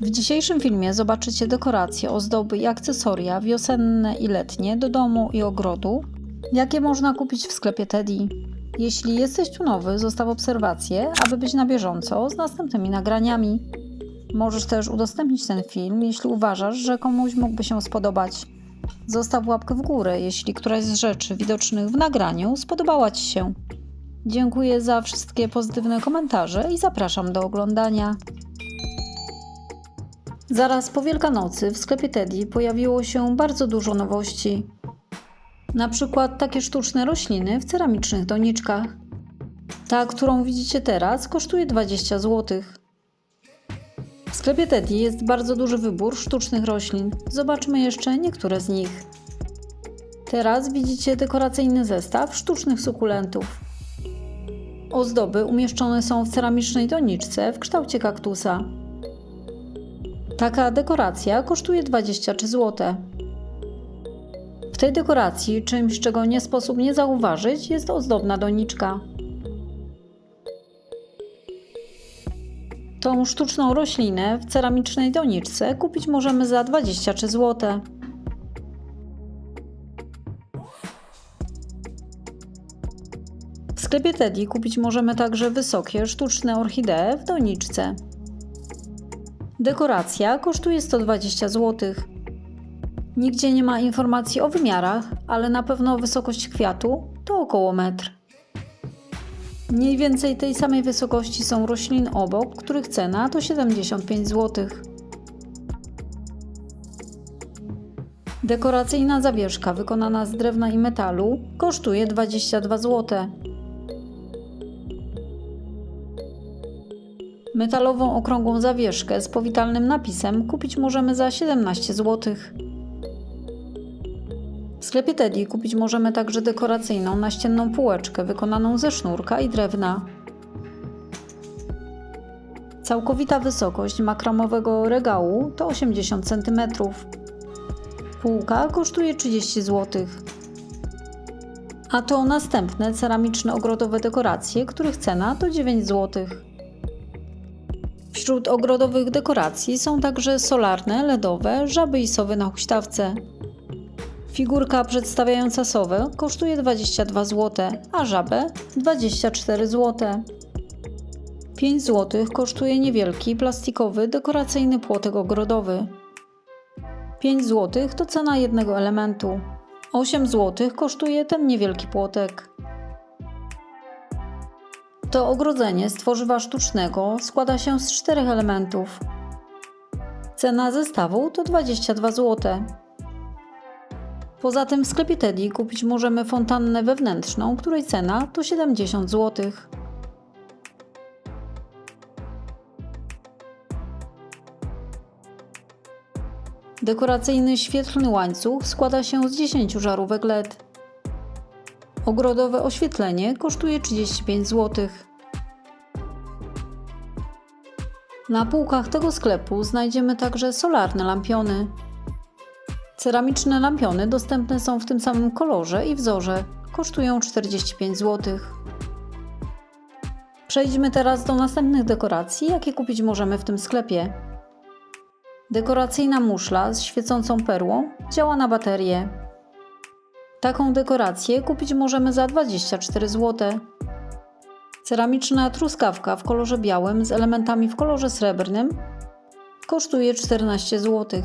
W dzisiejszym filmie zobaczycie dekoracje, ozdoby i akcesoria wiosenne i letnie do domu i ogrodu, jakie można kupić w sklepie Teddy. Jeśli jesteś tu nowy, zostaw obserwację, aby być na bieżąco z następnymi nagraniami. Możesz też udostępnić ten film, jeśli uważasz, że komuś mógłby się spodobać. Zostaw łapkę w górę, jeśli któraś z rzeczy widocznych w nagraniu spodobała Ci się. Dziękuję za wszystkie pozytywne komentarze i zapraszam do oglądania. Zaraz po Wielkanocy w sklepie Teddy pojawiło się bardzo dużo nowości. Na przykład takie sztuczne rośliny w ceramicznych doniczkach. Ta, którą widzicie teraz, kosztuje 20 zł. W sklepie Teddy jest bardzo duży wybór sztucznych roślin. Zobaczmy jeszcze niektóre z nich. Teraz widzicie dekoracyjny zestaw sztucznych sukulentów. Ozdoby umieszczone są w ceramicznej doniczce w kształcie kaktusa. Taka dekoracja kosztuje 23 zł. W tej dekoracji czymś, czego nie sposób nie zauważyć, jest ozdobna doniczka. Tą sztuczną roślinę w ceramicznej doniczce kupić możemy za 23 zł. W sklepie Teddy kupić możemy także wysokie sztuczne orchidee w doniczce. Dekoracja kosztuje 120 zł. Nigdzie nie ma informacji o wymiarach, ale na pewno wysokość kwiatu to około metr. Mniej więcej tej samej wysokości są roślin obok, których cena to 75 zł. Dekoracyjna zawieszka wykonana z drewna i metalu kosztuje 22 zł. Metalową okrągłą zawieszkę z powitalnym napisem kupić możemy za 17 zł. W sklepie Teddy kupić możemy także dekoracyjną naścienną półeczkę wykonaną ze sznurka i drewna. Całkowita wysokość makramowego regału to 80 cm. Półka kosztuje 30 zł. A to następne ceramiczne ogrodowe dekoracje, których cena to 9 zł. Wśród ogrodowych dekoracji są także solarne, LEDowe, żaby i sowy na huśtawce. Figurka przedstawiająca sowę kosztuje 22 zł, a żabę 24 zł. 5 zł kosztuje niewielki plastikowy dekoracyjny płotek ogrodowy. 5 zł to cena jednego elementu. 8 zł kosztuje ten niewielki płotek. To ogrodzenie z tworzywa sztucznego składa się z czterech elementów. Cena zestawu to 22 zł. Poza tym w sklepie Teddy kupić możemy fontannę wewnętrzną, której cena to 70 zł. Dekoracyjny świetlny łańcuch składa się z 10 żarówek LED. Ogrodowe oświetlenie kosztuje 35 zł. Na półkach tego sklepu znajdziemy także solarne lampiony. Ceramiczne lampiony dostępne są w tym samym kolorze i wzorze. Kosztują 45 zł. Przejdźmy teraz do następnych dekoracji, jakie kupić możemy w tym sklepie. Dekoracyjna muszla z świecącą perłą działa na baterię. Taką dekorację kupić możemy za 24 zł. Ceramiczna truskawka w kolorze białym z elementami w kolorze srebrnym kosztuje 14 zł.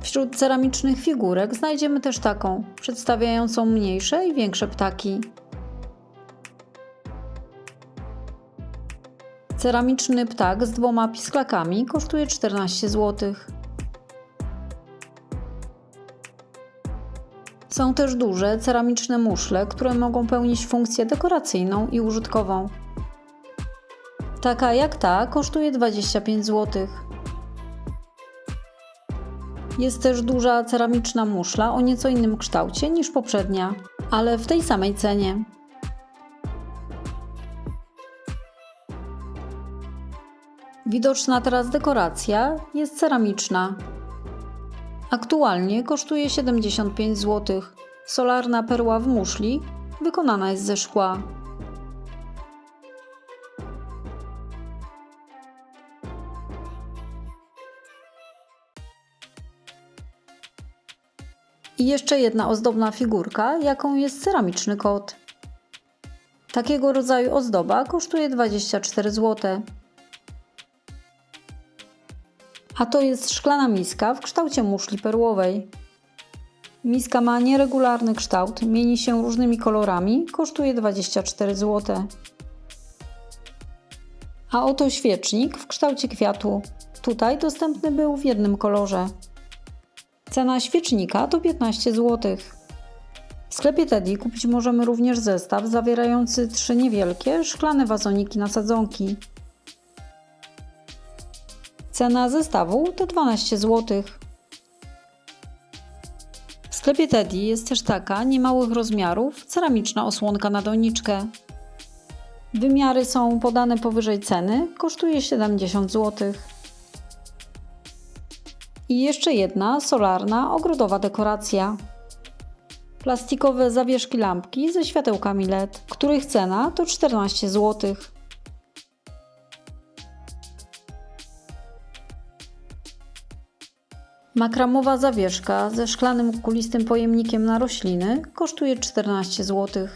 Wśród ceramicznych figurek znajdziemy też taką, przedstawiającą mniejsze i większe ptaki. Ceramiczny ptak z dwoma pisklakami kosztuje 14 zł. Są też duże ceramiczne muszle, które mogą pełnić funkcję dekoracyjną i użytkową. Taka jak ta kosztuje 25 zł. Jest też duża ceramiczna muszla o nieco innym kształcie niż poprzednia, ale w tej samej cenie. Widoczna teraz dekoracja jest ceramiczna. Aktualnie kosztuje 75 zł. Solarna perła w muszli wykonana jest ze szkła. I jeszcze jedna ozdobna figurka, jaką jest ceramiczny kot. Takiego rodzaju ozdoba kosztuje 24 zł. A to jest szklana miska w kształcie muszli perłowej. Miska ma nieregularny kształt, mieni się różnymi kolorami, kosztuje 24 zł. A oto świecznik w kształcie kwiatu. Tutaj dostępny był w jednym kolorze. Cena świecznika to 15 zł. W sklepie Teddy kupić możemy również zestaw zawierający trzy niewielkie szklane wazoniki na sadzonki. Cena zestawu to 12 zł. W sklepie Teddy jest też taka niemałych rozmiarów ceramiczna osłonka na doniczkę. Wymiary są podane powyżej ceny, kosztuje 70 zł. I jeszcze jedna solarna ogrodowa dekoracja. Plastikowe zawieszki lampki ze światełkami LED, których cena to 14 zł. Makramowa zawieszka ze szklanym kulistym pojemnikiem na rośliny kosztuje 14 zł.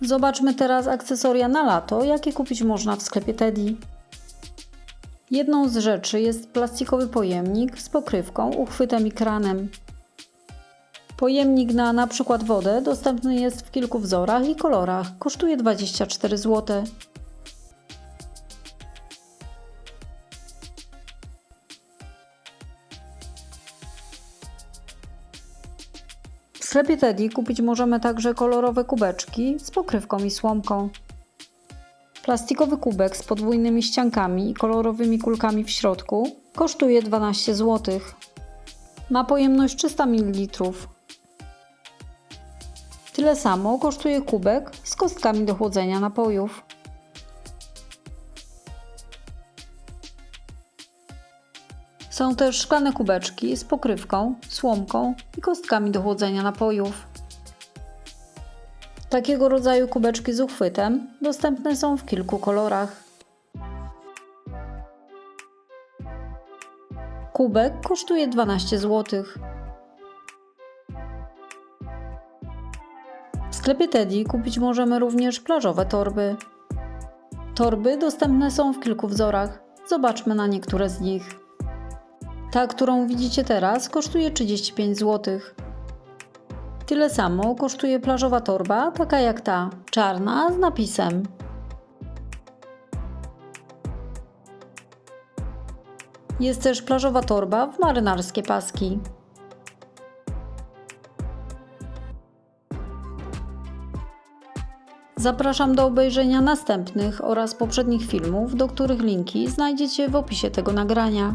Zobaczmy teraz akcesoria na lato, jakie kupić można w sklepie Teddy. Jedną z rzeczy jest plastikowy pojemnik z pokrywką, uchwytem i kranem. Pojemnik na przykład wodę dostępny jest w kilku wzorach i kolorach. Kosztuje 24 zł. Sklepie Teddy kupić możemy także kolorowe kubeczki z pokrywką i słomką. Plastikowy kubek z podwójnymi ściankami i kolorowymi kulkami w środku kosztuje 12 zł. Ma pojemność 300 ml. Tyle samo kosztuje kubek z kostkami do chłodzenia napojów. Są też szklane kubeczki z pokrywką, słomką i kostkami do chłodzenia napojów. Takiego rodzaju kubeczki z uchwytem dostępne są w kilku kolorach. Kubek kosztuje 12 zł. W sklepie Teddy kupić możemy również plażowe torby. Torby dostępne są w kilku wzorach. Zobaczmy na niektóre z nich. Ta, którą widzicie teraz, kosztuje 35 zł. Tyle samo kosztuje plażowa torba, taka jak ta, czarna z napisem. Jest też plażowa torba w marynarskie paski. Zapraszam do obejrzenia następnych oraz poprzednich filmów, do których linki znajdziecie w opisie tego nagrania.